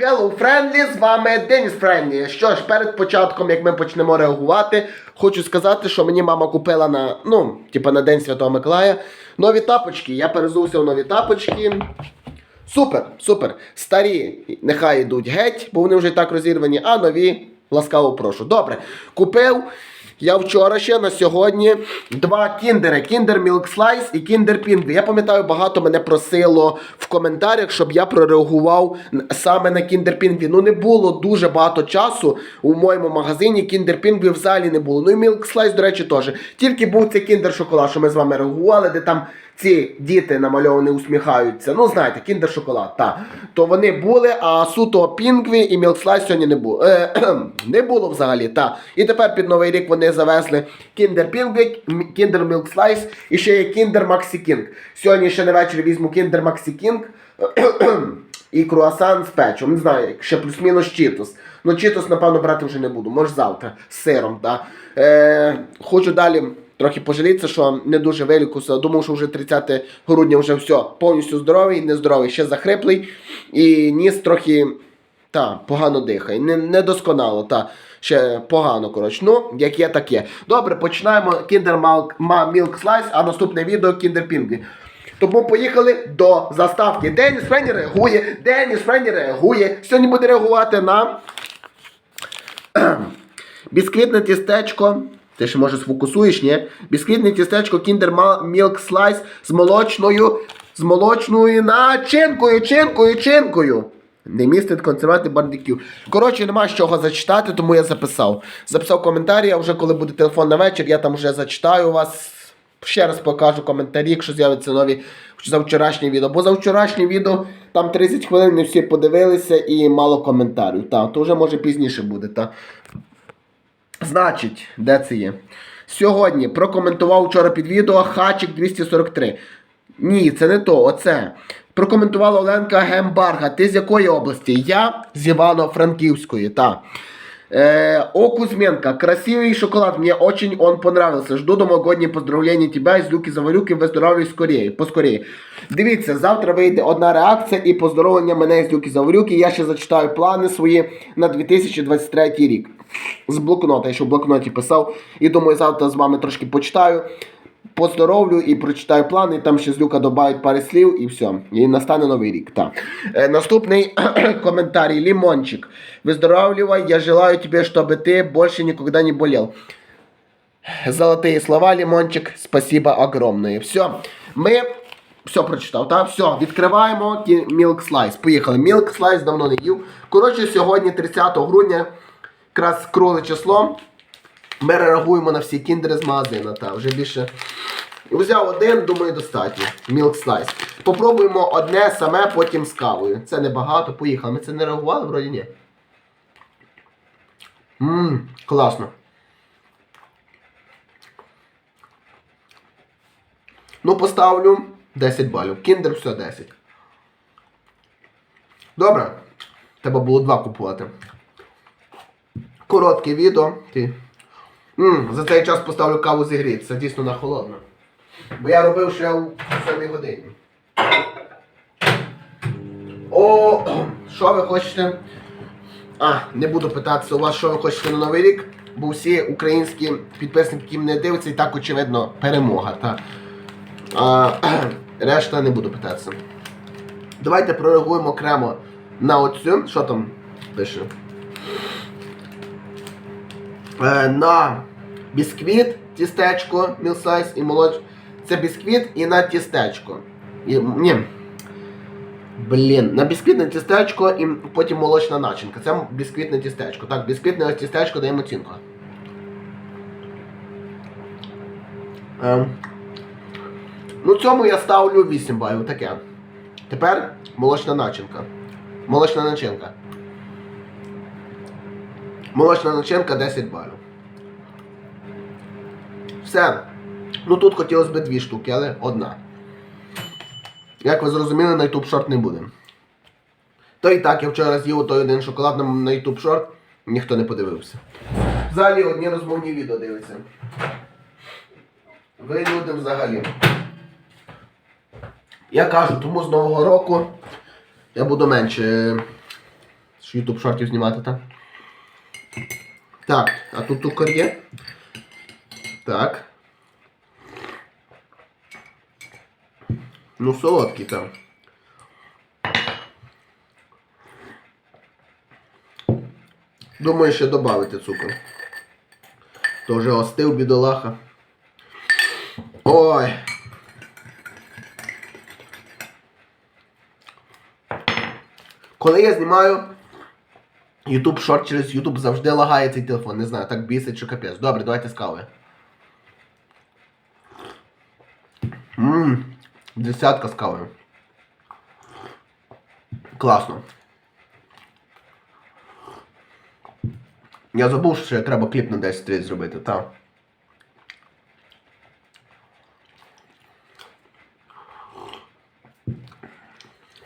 Hello, Friendly, з вами Деніс Френдлі. Що ж, перед початком, як ми почнемо реагувати, хочу сказати, що мені мама купила на, ну, типа на День Святого Миколая нові тапочки. Я перезувся в нові тапочки. Супер, супер. Старі нехай йдуть геть, бо вони вже і так розірвані, а нові ласкаво прошу. Добре, купив. Я вчора ще на сьогодні два кіндери: Milk Slice і Kinder Pingui. Я пам'ятаю, багато мене просило в коментарях, щоб я прореагував саме на Kinder Pingui. Ну не було дуже багато часу у моєму магазині. Kinder Pingui взагалі не було. Ну і Slice, до речі, теж. Тільки був цей Kinder шоколад, що ми з вами реагували, де там ці діти намальовані усміхаються. Ну, знаєте, кіндер шоколад, так. То вони були, а суто Пінгві і Slice сьогодні не було. Е, не було взагалі, так. І тепер під Новий рік вони завезли Kinder Pingvі, м- Kinder Milk і ще є Kinder Maxi King. Сьогодні ще на вечір візьму Kinder Maxi King. І круасан з печом. Не знаю, ще плюс-мінус чітос. Ну, чітос, напевно, брати вже не буду. Може завтра з сиром. так. Е, хочу далі трохи пожалітися, що не дуже вилікувався. Думав, що вже 30 грудня вже все, повністю здоровий, нездоровий, ще захриплий. І ніс трохи та, погано дихає. Не, недосконало, та. Ще погано, коротше. Ну, як є, так є. Добре, починаємо Kinder Milk, Slice, а наступне відео Kinder Pingui. Тому поїхали до заставки. Деніс Френі реагує, Деніс Френі реагує. Сьогодні буде реагувати на бісквітне тістечко. Ти ще може сфокусуєш, ні? Бісквітне тістечко Kinder Milk Slice з молочною, з молочною начинкою, чинкою, чинкою. Не містить консервати бардиків. Коротше, нема з чого зачитати, тому я записав. Записав коментарі, а вже коли буде телефон на вечір, я там вже зачитаю вас. Ще раз покажу коментарі, якщо з'являться нові за вчорашнє відео. Бо за вчорашнє відео там 30 хвилин не всі подивилися і мало коментарів. Та, то вже може пізніше буде. Та. Значить, де це є? Сьогодні прокоментував вчора під відео Хачик 243. Ні, це не то, оце. Прокоментувала Оленка Гембарга. Ти з якої області? Я з Івано-Франківської, та. Э, о, Кузьменко, красивый шоколад, мне очень он понравился. Жду новогодние поздравления тебя из Люки Заварюки, виздоровлюй скорее, поскорее. Дивіться, завтра вийде одна реакція і поздоровлення мене з Люки Заварюки. Я ще зачитаю плани свої на 2023 рік. З блокнота, я ще в блокноті писав. І думаю, завтра з вами трошки почитаю Поздоровлю і прочитаю плани, там ще з Люка додають пару слів і все. І настане новий рік. Так. Е, наступний коментарій. Лимончик. Выздоравливай, я желаю тебе, чтобы ты больше никогда не болел. Золотые слова, Лимончик, спасибо огромное. Все, ми все прочитав, так? Все, відкриваємо ті- Milk Slice. Поїхали. Milk Slice давно не їв. Коротше, сьогодні, 30 грудня, якраз кругле число. Ми реагуємо на всі кіндери з магазину. Та, вже більше. Взяв один, думаю, достатньо. Milk Slice. Попробуємо одне саме, потім з кавою. Це небагато. Поїхали. Ми це не реагували, вроді ні. Ммм, класно. Ну, поставлю 10 балів. Кіндер все 10. Добре. Треба було два купувати. Коротке відео. Ти. М, за цей час поставлю каву зігрітися, дійсно на холодно. Бо я робив ще у 7 годині. О, що ви хочете? А, не буду питатися у вас, що ви хочете на Новий рік, бо всі українські підписники, які мене дивляться, і так, очевидно, перемога. Та. А, решта не буду питатися. Давайте прореагуємо окремо на оцю. Що там пише? Е, на бісквіт, тістечко, мілсайз і молоч. Це бісквіт і на тістечко. І, ні. Блін, на бісквітне тістечко і потім молочна начинка. Це бісквітне тістечко. Так, бісквітне тістечко даємо оцінку. Ем. Ну, цьому я ставлю 8 балів, таке. Тепер молочна начинка. Молочна начинка. Молочна начинка 10 балів. Все. Ну тут хотілося б дві штуки, але одна. Як ви зрозуміли, на YouTube шорт не буде. То і так, я вчора з'їв той один шоколад на, YouTube шорт, ніхто не подивився. Взагалі одні розмовні відео дивляться. Ви люди взагалі. Я кажу, тому з Нового року я буду менше З YouTube шортів знімати, так? Так, а тут цукор є? Так. Ну, солодкий там. Думаю, ще додати цукор. То вже остив бідолаха. Ой. Коли я знімаю YouTube шорт через YouTube завжди лагає цей телефон. Не знаю, так бісить, що капець. Добре, давайте з кави. Ммм, десятка з кавою. Класно. Я забув, що треба кліп на 10 30 зробити, так.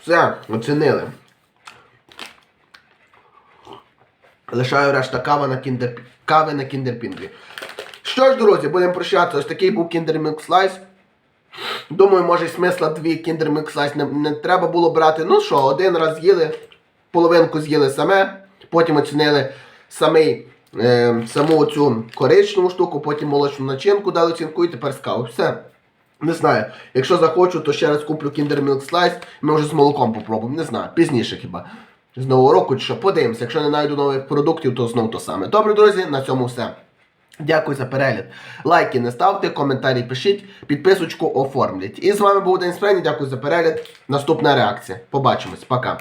Все, оцінили. Лишаю решта кава на кіндер... кави на кіндерпінглі. Що ж, друзі, будемо прощатися. Ось такий був Kinder Milk Slice. Думаю, може смисла дві Kinder не, не треба було брати. Ну що, один раз з'їли, половинку з'їли саме, потім оцінили самий, е, саму цю коричневу штуку, потім молочну начинку дали оцінку і тепер з. Все. Не знаю. Якщо захочу, то ще раз куплю Kinder Milk ми вже з молоком попробуємо. Не знаю, пізніше хіба. З нового року чи що, подивимося. Якщо не знайду нових продуктів, то знову то саме. Добре, друзі, на цьому все. Дякую за перегляд. Лайки не ставте, коментарі пишіть, підписочку оформлять. І з вами був День Спрені. Дякую за перегляд. Наступна реакція. Побачимось. Пока.